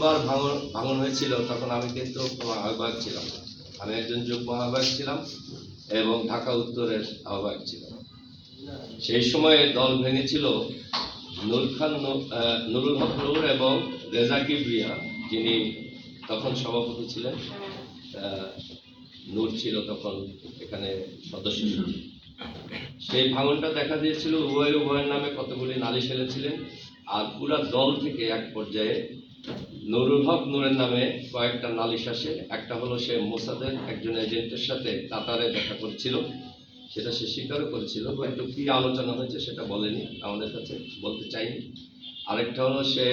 প্রথমবার ভাঙন ভাঙন হয়েছিল, তখন আমি কিন্তু কোনো আহ্বায়ক ছিলাম। আমি একজন যুগ্ম আহ্বায়ক ছিলাম এবং ঢাকা উত্তরের আহ্বায়ক ছিলাম। সেই সময়ে দল ভেঙেছিল নূর খান নুরুল হক নূর এবং রেজা কিবরিয়া, যিনি তখন সভাপতি ছিলেন। নূর ছিল তখন এখানে সদস্য সেই ভাঙনটা দেখা দিয়েছিল, উভয় উভয়ের নামে কতগুলি নালিশ এনেছিলেন আর পুরা দল থেকে এক পর্যায়ে নুরুল হক নূরের নামে কয়েকটা নালিশ আসে। একটা হলো সে মোসাদের একজন এজেন্টের সাথে কাতারে দেখা করেছিল, সেটা সে স্বীকারও করেছিল কিন্তু কি আলোচনা হয়েছে সেটা বলেনি, আমাদের কাছে বলতে চাইনি। আরেকটা হলো সে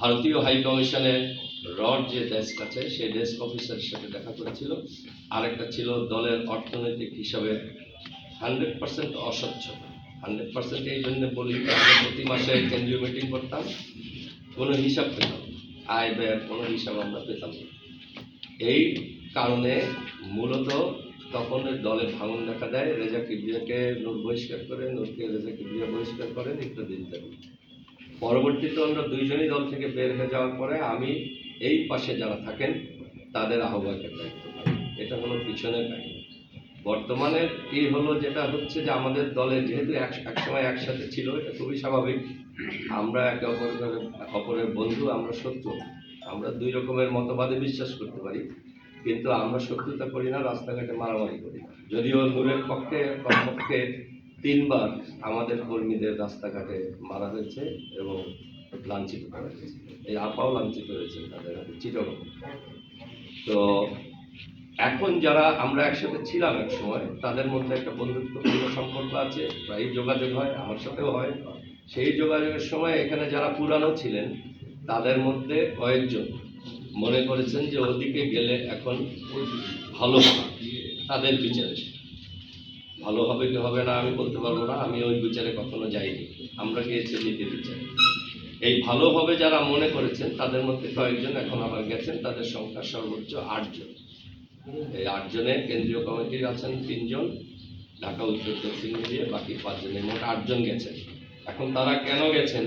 ভারতীয় হাই কমিশনের রড যে ডেস্ক আছে, সেই ডেস্ক অফিসারের সাথে দেখা করেছিল। আরেকটা ছিল দলের অর্থনৈতিক হিসাবে হান্ড্রেড পার্সেন্ট অস্বচ্ছ। হান্ড্রেড পার্সেন্ট এই জন্য বলি, প্রতি মাসে কেন্দ্রীয় মিটিং করতাম। কোনো হিসাব পেতাম আয় ব্যয়ের কোনো হিসাব আমরা পেতাম না। এই কারণে মূলত তখন দলে ভাঙন দেখা দেয়, রেজা কিবরিয়াকে নূর বহিষ্কার করে, নোটকে রেজা কিবরিয়া বহিষ্কার করেন ইত্যাদি ইত্যাদি। পরবর্তীতে আমরা দুইজনই দল থেকে বের হয়ে যাওয়ার পরে আমি এই পাশে যারা থাকেন, তাদের আহ্বায়কের দায়িত্ব পাই। এটা হলো পিছনের কাহিনী। বর্তমানে এই হলো যেটা হচ্ছে যে আমাদের দলে যেহেতু এক সময় একসাথে ছিল, এটা খুবই স্বাভাবিক আমরা একে অপরের অপরের বন্ধু, আমরা না। আমরা দুই রকমের মতবাদে বিশ্বাস করতে পারি, কিন্তু আমরা শত্রুতা করি না, রাস্তাঘাটে মারামারি করি। যদিও নূরের পক্ষে, কমপক্ষে তিনবার আমাদের কর্মীদের রাস্তাঘাটে মারা হয়েছে এবং লাঞ্ছিত করা হয়েছে এই আপাও লাঞ্ছিত হয়েছে তাদের চিরকম তো এখন যারা আমরা একসাথে ছিলাম এক সময়, তাদের মধ্যে একটা বন্ধুত্বপূর্ণ সম্পর্ক আছে প্রায় যোগাযোগ হয়, আমার সাথেও হয়। সেই যোগাযোগের সময় এখানে যারা পুরানো ছিলেন, তাদের মধ্যে কয়েকজন মনে করেছেন যে ওদিকে গেলে এখন ভালো তাদের বিচারে। ভালো হবে কি হবে না আমি বলতে পারব না, আমি ওই বিচারে কখনো যাইনি। আমরা গিয়েছি নীতির বিচারে। এই ভালো হবে যারা মনে করেছেন, তাদের মধ্যে কয়েকজন এখন আবার গেছেন, তাদের সংখ্যা সর্বোচ্চ আটজন। এই আটজনে কেন্দ্রীয় কমিটির আছেন তিনজন। ঢাকা উত্তর দক্ষিণ মিলিয়ে বাকি পাঁচজনের মোট আটজন গেছেন। এখন তারা কেন গেছেন?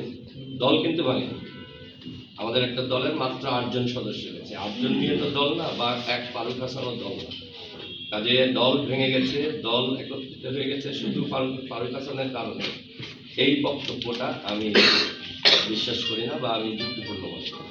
দল কিন্তু ভাঙেনি আমাদের একটা দলের মাত্র আটজন সদস্য গেছে আটজন নিয়ে তো দল না, বা এক ফারুক হাসানও দল না। কাজে দল ভেঙে গেছে, দল একত্রিত হয়ে গেছে শুধু ফারুক ফারুক হাসানের কারণে। এই বক্তব্যটা আমি বিশ্বাস করি না বা আমি যুক্তিপূর্ণ মনে করি।